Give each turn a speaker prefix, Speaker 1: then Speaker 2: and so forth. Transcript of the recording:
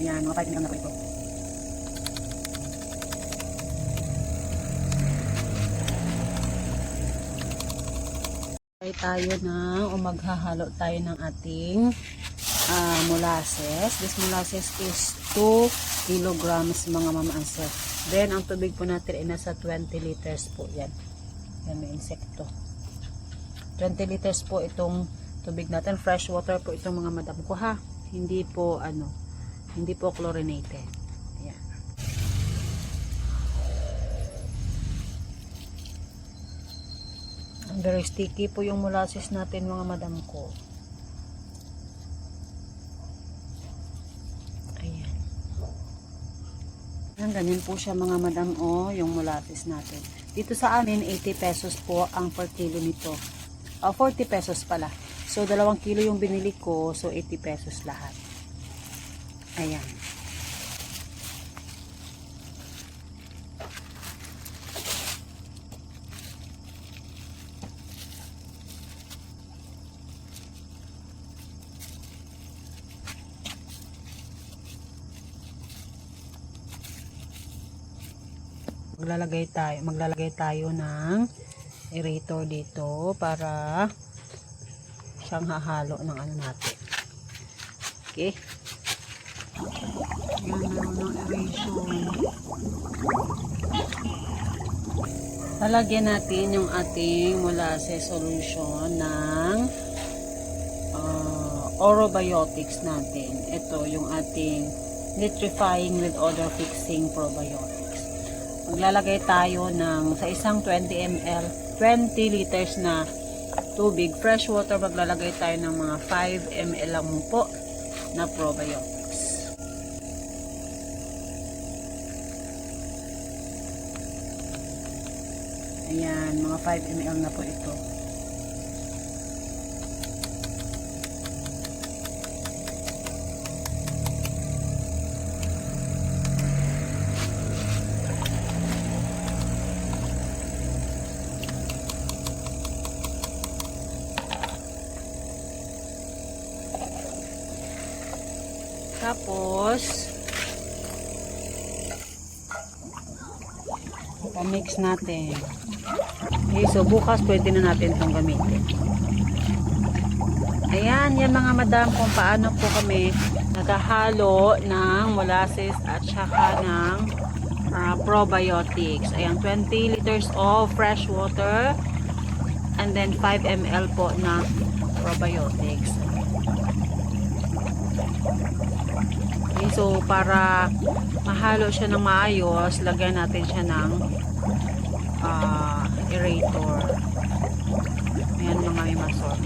Speaker 1: Ayan, mga 5 ml na po ito. Tayo ng o maghahalo tayo ng ating ah, molasses. This molasses is 2 kilograms mga mama and sir. Then, ang tubig po natin ay nasa 20 liters po yan. Yan, may insekto. 20 liters po itong tubig natin. Fresh water po itong mga madam ko ha. Hindi po ano, hindi po chlorinated. Ayan. Very sticky po yung molasses natin mga madam ko. Ayan. Ayan, ganyan po siya mga madam o, yung molasses natin. Dito sa amin, 80 pesos po ang per kilo nito. Ah, 40 pesos pala. So, dalawang kilo yung binili ko, so 80 pesos lahat. Ayan. maglalagay tayo maglalagay tayo ng aerator dito para siyang hahalo ng ano natin okay ng lalagyan natin yung ating molasses solution ng uh, orobiotics natin. Ito yung ating nitrifying with odor fixing probiotics. Maglalagay tayo ng sa isang 20 ml 20 liters na tubig. Fresh water maglalagay tayo ng mga 5 ml lang po na probiotics ayan mga 5 ml na po ito. Tapos, mix natin. Okay, so bukas pwede na natin itong gamitin. Ayan, yan mga madam kung paano po kami naghahalo ng molasses at saka ng ah, probiotics. Ayan, 20 liters of fresh water and then 5 ml po na probiotics. So para mahalo siya ng maayos, lagyan natin siya ng ah, aerator. Ayan mga imasor.